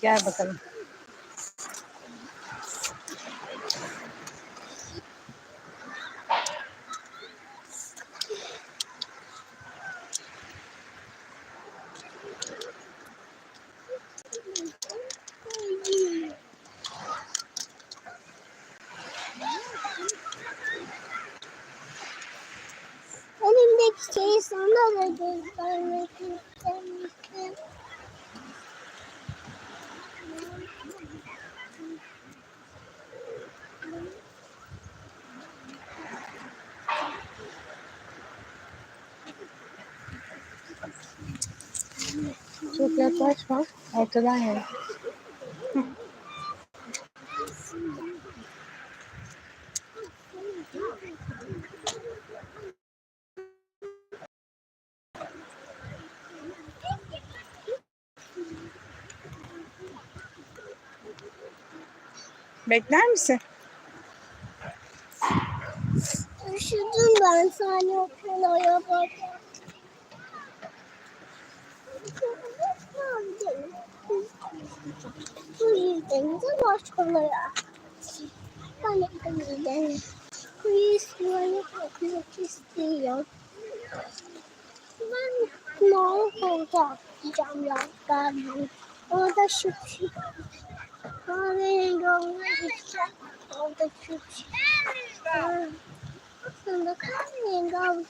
Gel bakalım. Çok yaklaşma. Ortadan yürü. Bekler misin? Üşüdüm ben sana okulaya bak. Bu yüzden de başkaları. Ben de bu yüzden kuyuslara bakmak istiyorum. Ben mavi orada atlayacağım ya galiba. Orada şu şey. Kahverengi olmak gideceğim. Orada şu şey. Aslında kahverengi aldım.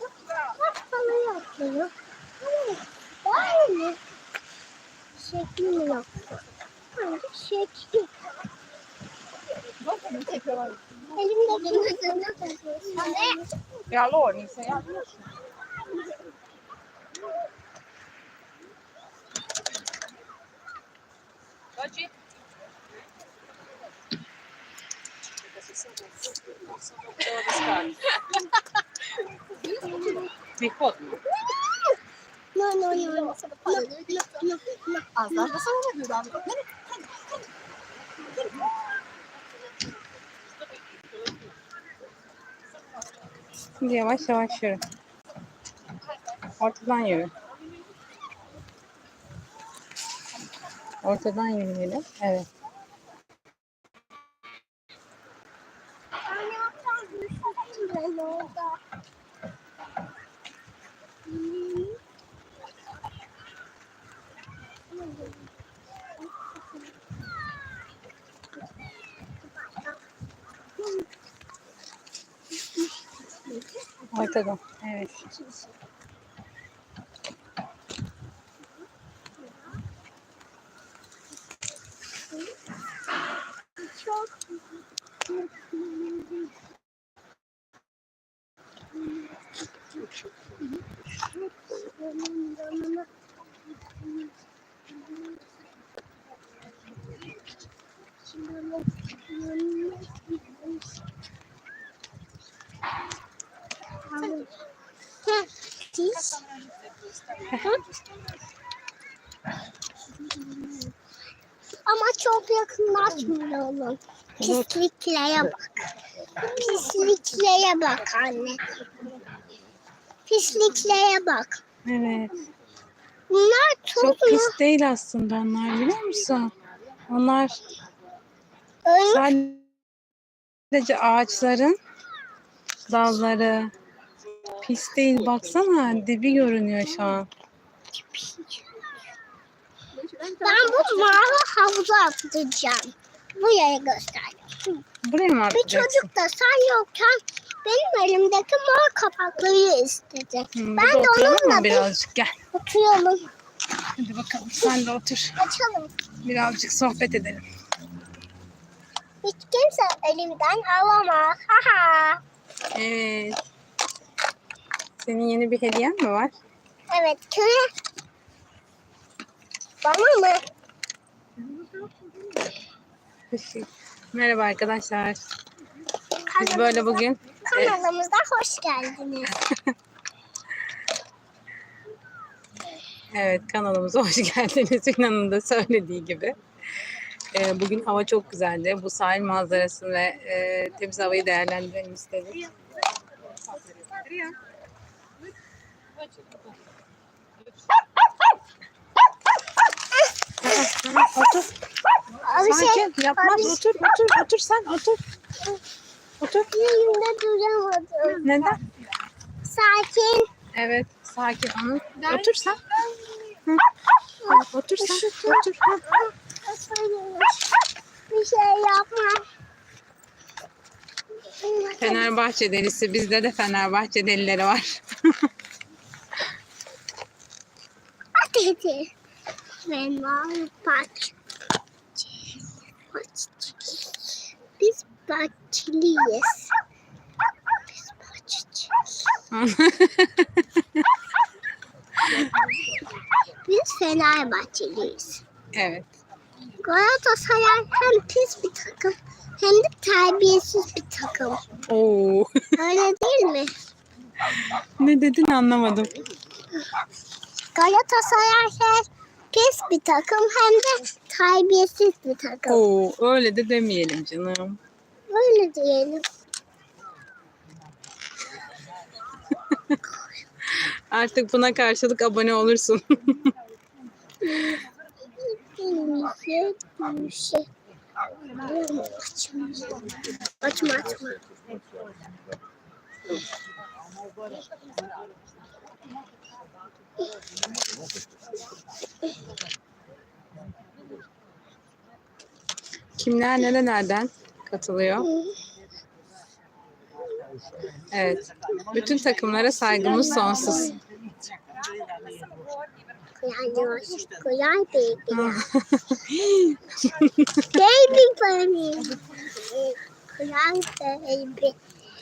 Bak bana yapıyor. Ama böyle şekli mi yaptı? Hangi şekil? Elimde kırmızı. Ya Lord, sen yapmıyorsun. Budget. Wychodni. No, no, no, no, no, no, no, no, no, no, no, no, no, no, no, Şimdi yavaş yavaş yürü. Ortadan yürü. Ortadan yürüyelim. Evet. Ben yapsam düşürüm ben orada. Hmm. Ortadan. Evet. Çok Heh, Ama çok yakınlaşmayalım. Pisliklere bak. Pisliklere bak anne. Pisliklere bak. Evet. Bunlar Çok çok mu? pis değil aslında onlar biliyor musun? Onlar Öyle sadece ağaçların dalları. Pis değil baksana dibi görünüyor şu an. Ben bu mavi havuza atlayacağım. Buraya gösterdim. Buraya mı Bir çocuk da sen yokken benim elimdeki mor kapakları istedi. Hı, ben de onunla birazcık? Gel. oturalım. Hadi bakalım sen de otur. Açalım. Birazcık sohbet edelim. Hiç kimse elimden alamaz. Ha ha. Evet. Senin yeni bir hediyen mi var? Evet köye. Bana mı? Merhaba arkadaşlar. Biz böyle bugün e, Kanalımıza hoş geldiniz. evet kanalımıza hoş geldiniz. Ünan'ın da söylediği gibi. E, bugün hava çok güzeldi. Bu sahil manzarasını ve e, temiz havayı değerlendirelim istedik. Otur. Abi şey, Sakin. Yapmaz. abi- Otur. Otur. Otur sen. Otur. Otur. yerimde duramadım. Neden? Sakin. Evet. Sakin. Onu. Otur sen. Hı. Otur sen. Otur. Hı. Bir şey yapma. Fenerbahçe delisi. Bizde de Fenerbahçe delileri var. Ben var bahçe. Biz bahçeliyiz. Biz bahçeciyiz. Biz Fenerbahçeliyiz. evet. Galatasaray hem pis bir takım hem de terbiyesiz bir takım. Oo. Öyle değil mi? ne dedin anlamadım. Galatasaray pis bir takım hem de terbiyesiz bir takım. Oo, öyle de demeyelim canım. Öyle diyelim. Artık buna karşılık abone olursun. Açma açma. Kimler nerelerden katılıyor? Evet. Bütün takımlara saygımız sonsuz. Kolay baby. baby bunny. Kolay baby.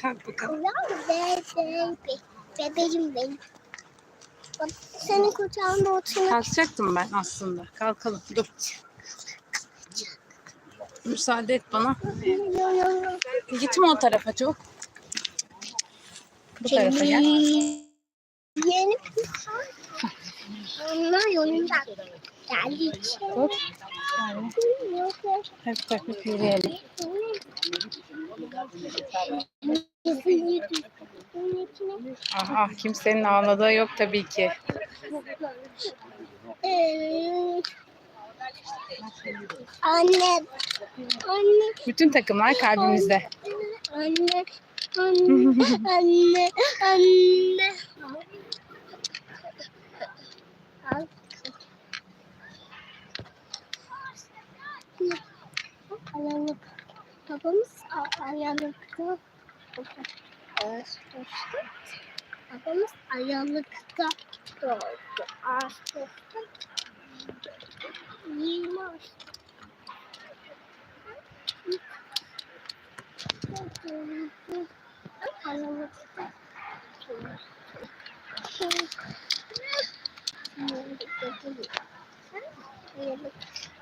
Kalk bakalım. Kolay baby. Bebeğim benim. Senin kucağında oturup Kalkacaktım ben aslında. Kalkalım. Dur. Müsaade et bana. Gitme o tarafa çok. Bu tarafa gel. Yeni Onlar yolunda geldi için. Hop. Hep takıp yürüyelim. Aha kimsenin ağladığı yok tabii ki. Anne, anne, Bütün takımlar kalbimizde. anne, anne, anne, anne. Al. Ayağını, babamız ayağlıkta. Babamız ayağlıkta doğdu. Ağustos'ta Yılmaz. Ayağlıkta.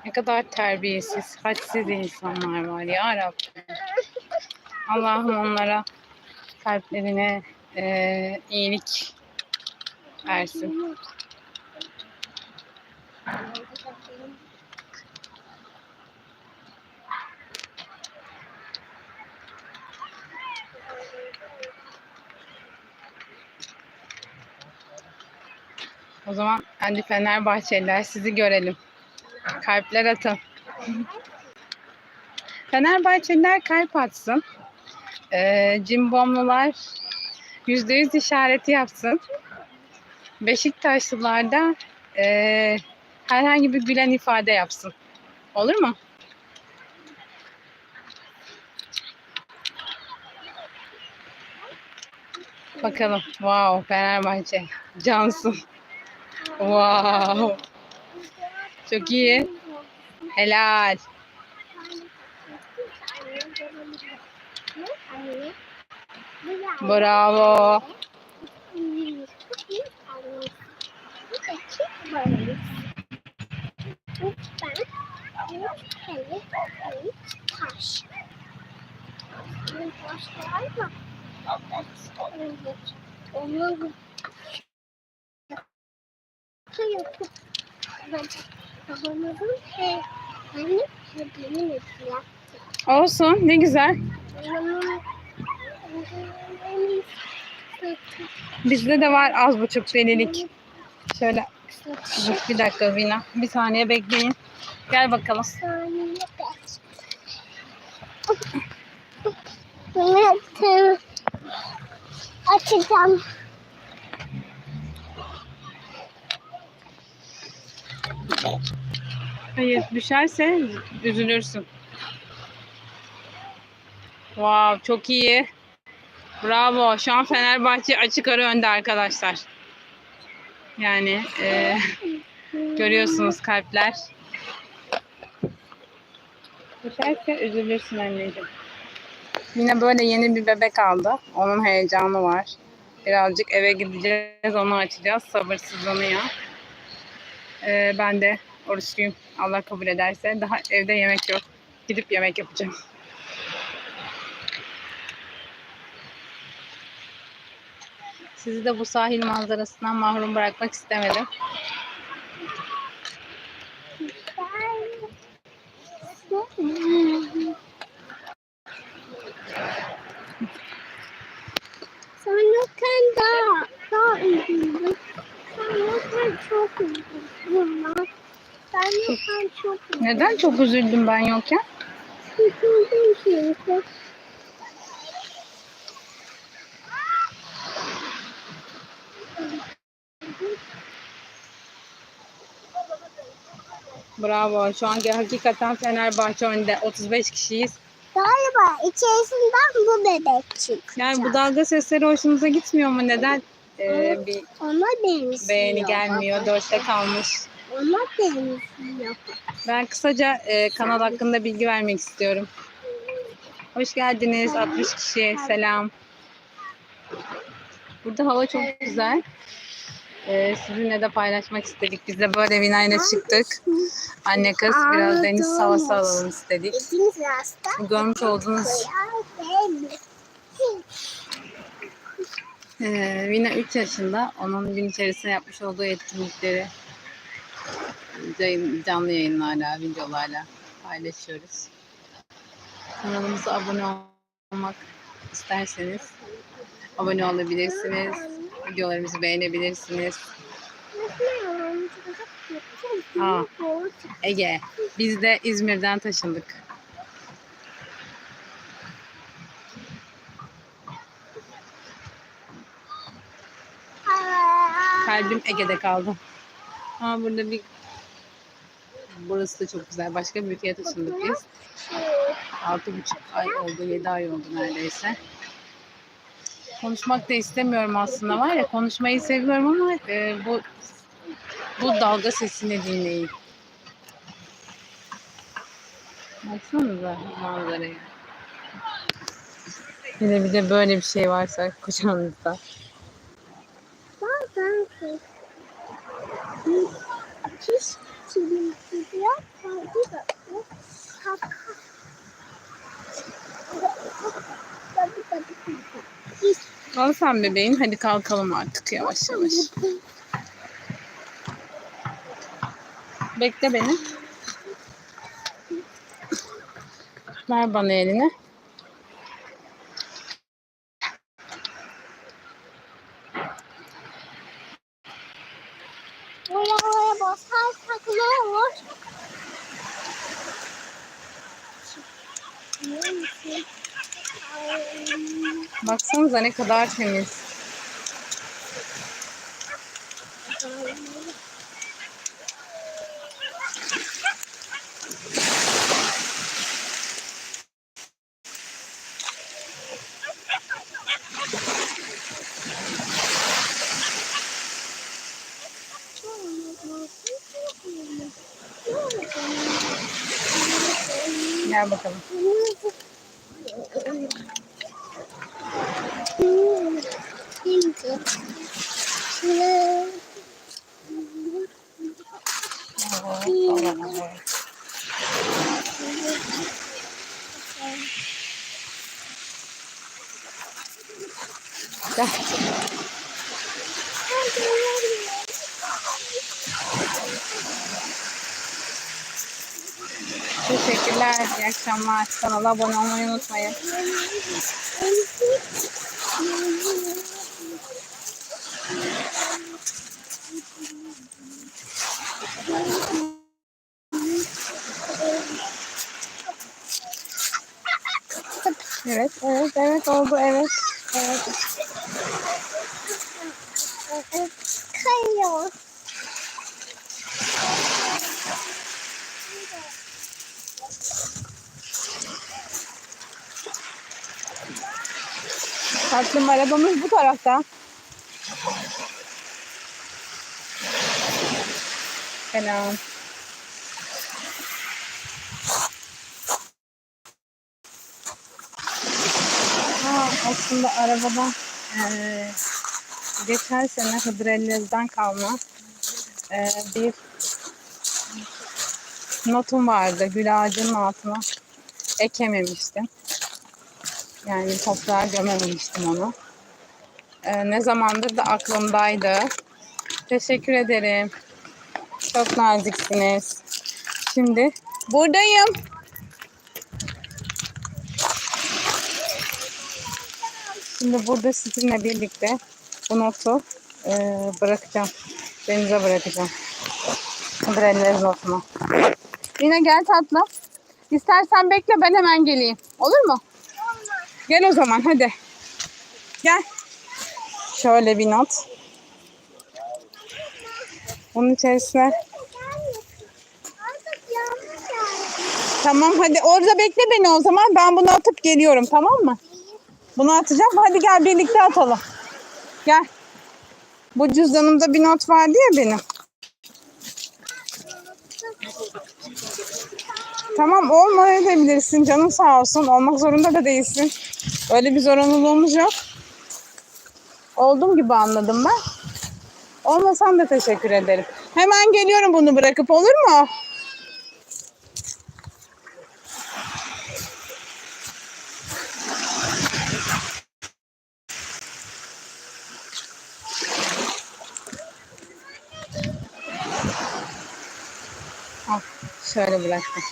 Ne kadar terbiyesiz, hadsiz insanlar var ya Rabbim. Allah'ım onlara kalplerine eee, iyilik versin. O zaman hadi Fenerbahçeliler sizi görelim. Kalpler atın. Fenerbahçeliler kalp atsın. Ee, cimbomlular yüzde yüz işareti yapsın. Beşiktaşlılar da ee, herhangi bir gülen ifade yapsın. Olur mu? Bakalım. Wow, Fenerbahçe. Cansın. Wow. Çok iyi. Helal. Bravo. Taş. Taş var mı? Evet. Onu şey yapıp ben babamızın he, annem yaptı. Olsun. Ne güzel. Bizde de var az buçuk delilik. Şöyle. Dur bir dakika Vina. Bir saniye bekleyin. Gel bakalım. Açacağım. Hayır düşerse üzülürsün. Wow çok iyi. Bravo. Şu an Fenerbahçe açık ara önde arkadaşlar. Yani e, görüyorsunuz kalpler. Düşerse üzülürsün anneciğim. Yine böyle yeni bir bebek aldı. Onun heyecanı var. Birazcık eve gideceğiz, onu açacağız. Sabırsızlanıyor. Ee, ben de oruçluyum. Allah kabul ederse. Daha evde yemek yok. Gidip yemek yapacağım. Sizi de bu sahil manzarasından mahrum bırakmak istemedim. Sanırken daha, daha üzüldüm. Sanırken çok üzüldüm. ben. Sanırken çok üzüldüm. Neden çok üzüldüm ben yokken? Çünkü. Bravo. Şu an hakikaten Fenerbahçe önde. 35 kişiyiz. Galiba içerisinden bu bebek çıktı. Yani bu dalga sesleri hoşunuza gitmiyor mu? Neden ee, bir Ona benziyor. beğeni gelmiyor? Dörtte kalmış. Ona benziyor. Ben kısaca e, kanal hakkında bilgi vermek istiyorum. Hoş geldiniz 60 kişi. Selam. Burada hava çok güzel. E, sizinle de paylaşmak istedik. Biz de böyle vinayla çıktık. Anne kız biraz deniz havası alalım istedik. Hasta. Görmüş olduğunuz e, Vina 3 yaşında. Onun gün içerisinde yapmış olduğu etkinlikleri canlı yayınlarla, videolarla paylaşıyoruz. Kanalımıza abone olmak isterseniz abone olabilirsiniz. Videolarımızı beğenebilirsiniz. Aa. Ege, biz de İzmir'den taşındık. Kalbim Ege'de kaldı. Ama burada bir Burası da çok güzel. Başka bir ülkeye taşındık biz. Altı buçuk ay oldu, yedi ay oldu neredeyse. Konuşmak da istemiyorum aslında var ya konuşmayı seviyorum ama e, bu bu dalga sesini dinleyin. Baksanıza manzaraya. Yine bir de böyle bir şey varsa kucağınızda. Bazen hiç çilimsiyor. Tabii da. Hiç Al sen bebeğim hadi kalkalım artık yavaş yavaş. Bekle beni. Ver bana elini. Buraya buraya basarsak ne olur? Neyse. Ay, Baksanıza ne kadar temiz. Gel bakalım. Şimdi şöyle Gel. Teşekkürler. İyi akşamlar. Kanala abone olmayı unutmayın. Evet, evet, evet oldu, evet. Evet. Kayıyor. Tatlım arabamız bu tarafta. Selam. Ha, aslında arabadan eee geçen sene Hıdrellez'den kalma eee, bir notum vardı. Gül ağacının altına ekememiştim. Yani toprağa gömememiştim onu. Ee, ne zamandır da aklımdaydı. Teşekkür ederim. Çok naziksiniz. Şimdi buradayım. Şimdi burada sizinle birlikte bu notu e, bırakacağım. Denize bırakacağım. Hıdrellez notunu. Yine gel tatlım. İstersen bekle ben hemen geleyim. Olur mu? Gel o zaman hadi. Gel. Şöyle bir not. Onun içerisine tamam hadi orada bekle beni o zaman. Ben bunu atıp geliyorum tamam mı? Bunu atacağım. Hadi gel birlikte atalım. Gel. Bu cüzdanımda bir not vardı ya benim. Tamam olmayabilirsin canım sağ olsun. Olmak zorunda da değilsin. Öyle bir zorunluluğumuz yok. Olduğum gibi anladım ben. Olmasam da teşekkür ederim. Hemen geliyorum bunu bırakıp olur mu? Şöyle bıraktım.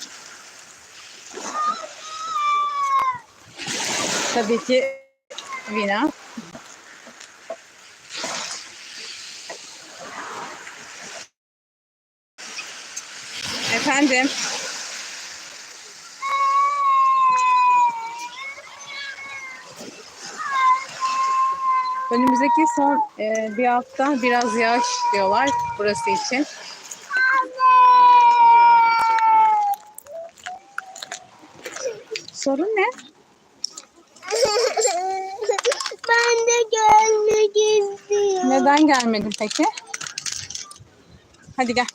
Tabii ki Vina. Efendim. Önümüzdeki son e, bir hafta biraz yağış diyorlar burası için. Sorun ne? ben de gelmek istiyorum. Neden gelmedin peki? Hadi gel.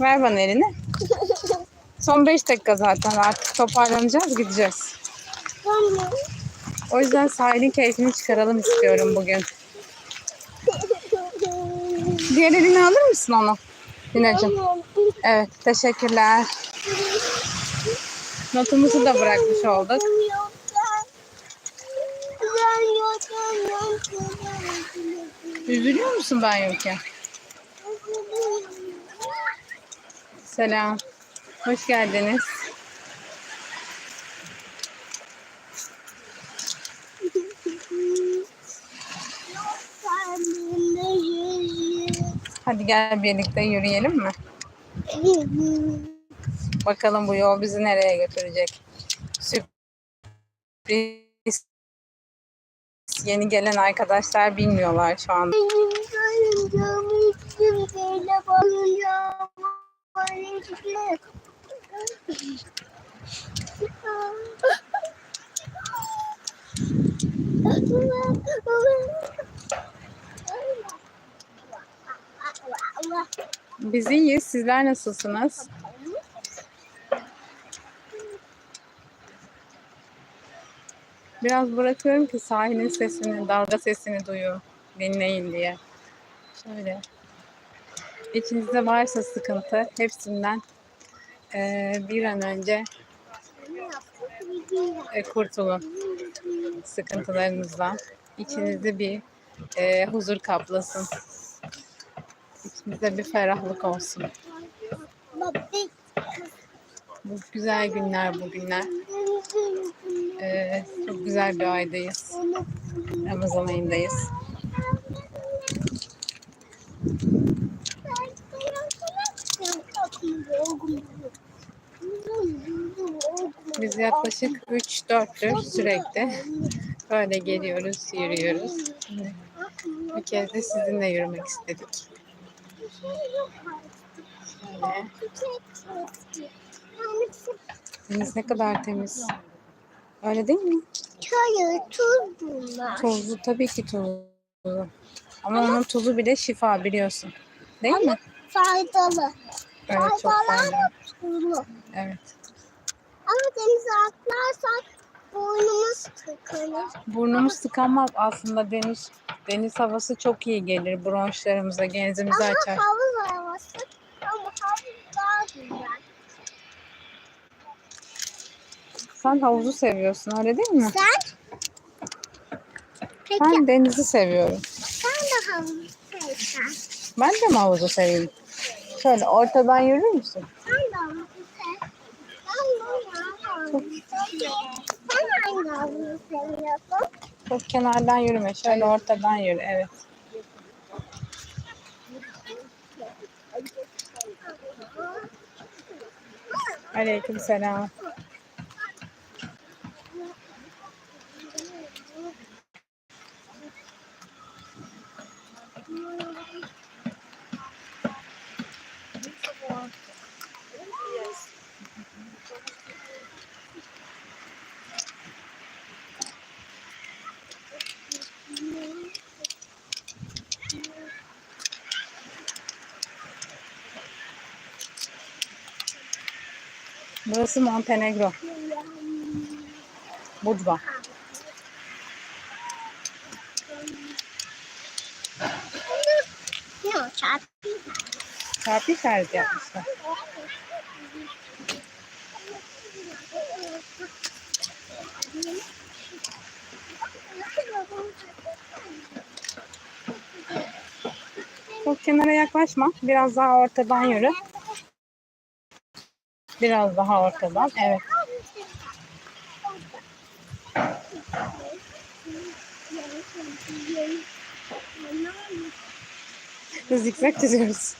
Ver bana elini. Son 5 dakika zaten artık toparlanacağız gideceğiz. O yüzden sahilin keyfini çıkaralım istiyorum bugün. Diğer elini alır mısın onu? Dinacığım. Evet teşekkürler. Notumuzu da bırakmış olduk. Üzülüyor musun ben yokken? Selam. Hoş geldiniz. Hadi gel birlikte yürüyelim mi? Bakalım bu yol bizi nereye götürecek? Sürpriz. Yeni gelen arkadaşlar bilmiyorlar şu anda. Biz iyiyiz. Sizler nasılsınız? Biraz bırakıyorum ki sahilin sesini, dalga sesini duyun, dinleyin diye. Şöyle. İçinizde varsa sıkıntı hepsinden eee, bir an önce e, kurtulun sıkıntılarınızdan. İçinizde bir eee, huzur kaplasın. İçinizde bir ferahlık olsun. Bu güzel günler bugünler. Ee, güzel bir aydayız. Ramazan ayındayız. Biz yaklaşık 3-4'tür sürekli böyle geliyoruz, yürüyoruz. Bir kez de sizinle yürümek istedik. Şöyle. Deniz ne kadar temiz. Öyle değil mi? Hayır, tuz bunlar. Tuzlu tabii ki tuzlu. Ama onun tuzu bile şifa biliyorsun. Değil mi? Faydalı. Evet Faydalı faydalı. ama tuzlu. Evet. Ama denize atlarsak boynumuz tıkanır. Burnumuz tıkanmaz aslında deniz deniz havası çok iyi gelir bronşlarımıza, genzimizi Ama açar. havuz havası. Ama havuz daha güzel. Sen havuzu seviyorsun öyle değil mi? Sen? Peki Ben denizi seviyorum. sen de havuzu sevsen. Ben de mi havuzu seveyim? Şöyle ortadan yürür müsün? Sen de havuzu sev. Ben de havuzu seviyorum. Sen hangi havuzu seviyorsun? Çok kenardan yürüme. Şöyle ortadan yürü. Evet. Aleyküm selam. Burası Montenegro. Budva. Çarpı işareti yapmışlar. Çok kenara yaklaşma. Biraz daha ortadan yürü. Biraz daha ortadan. Evet. Zikzak çiziyoruz.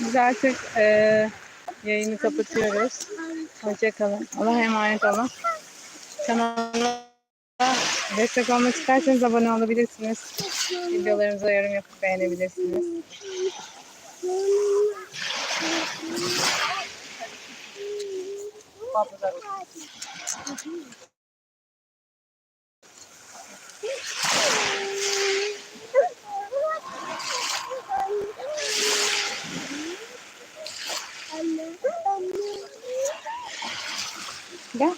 Biz artık eee, yayını kapatıyoruz. Hoşçakalın. Allah'a emanet olun. Kanala destek olmak isterseniz abone olabilirsiniz. Videolarımıza yorum yapıp beğenebilirsiniz. Fazla đó